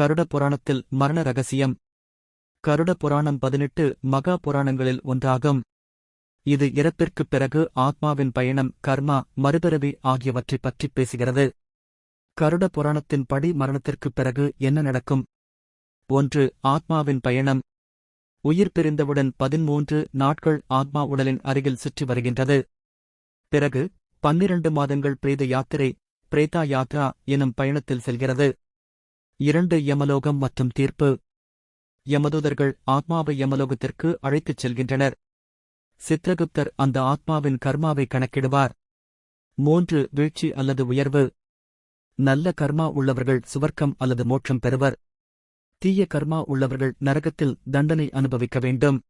கருட புராணத்தில் மரண ரகசியம். கருட புராணம் பதினெட்டு மகா புராணங்களில் ஒன்றாகும். இது இறப்பிற்குப் பிறகு ஆத்மாவின் பயணம் கர்மா மறுபிறவி ஆகியவற்றைப் பற்றிப் பேசுகிறது. கருட புராணத்தின் படி மரணத்திற்குப் பிறகு என்ன நடக்கும்? ஒன்று ஆத்மாவின் பயணம். உயிர் பிரிந்தவுடன் பதிமூன்று நாட்கள் ஆத்மா உடலின் அருகில் சுற்றி வருகின்றது. பிறகு பன்னிரண்டு மாதங்கள் பிரேத யாத்திரை பிரேதா யாத்ரா எனும் பயணத்தில் செல்கிறது. இரண்டு யமலோகம் மற்றும் தீர்ப்பு. யமதூதர்கள் ஆத்மாவை யமலோகத்திற்கு அழைத்துச் செல்கின்றனர். சித்ரகுப்தர் அந்த ஆத்மாவின் கர்மாவை கணக்கிடுவார். மூன்று வீழ்ச்சி அல்லது உயர்வு. நல்ல கர்மா உள்ளவர்கள் சுவர்க்கம் அல்லது மோட்சம் பெறுவர். தீய கர்மா உள்ளவர்கள் நரகத்தில் தண்டனை அனுபவிக்க வேண்டும்.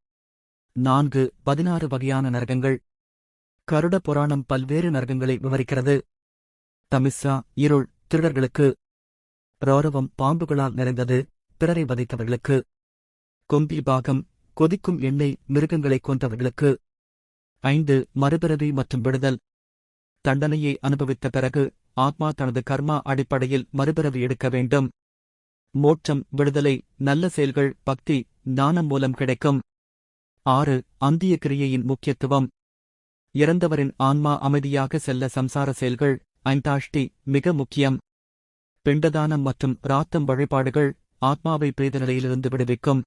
நான்கு பதினாறு வகையான நரகங்கள். கருட புராணம் பல்வேறு நரகங்களை விவரிக்கிறது. தமிஸ்ஸா இருள் திருடர்களுக்கு. ரௌரவம் பாம்புகளால் நிறைந்தது. பிறரை வதைத்தவர்களுக்கு கொம்பி பாகம் கொதிக்கும் எண்ணெய் மிருகங்களைக் கொன்றவர்களுக்கு ஐந்து மறுபிறவி மற்றும் விடுதல். தண்டனையை அனுபவித்த பிறகு ஆத்மா தனது கர்மா அடிப்படையில் மறுபிறவி எடுக்க வேண்டும். மோட்சம் விடுதலை நல்ல செயல்கள் பக்தி ஞானம் மூலம் கிடைக்கும். ஆறு அந்திய கிரியையின் முக்கியத்துவம். இறந்தவரின் ஆன்மா அமைதியாக செல்ல சம்சார செயல்கள் ஐந்தாஷ்டி மிக முக்கியம். பிண்டதானம் மற்றும் ராத்தம் வழிபாடுகள் ஆத்மாவை பிரேத நிலையிலிருந்து விடுவிக்கும்.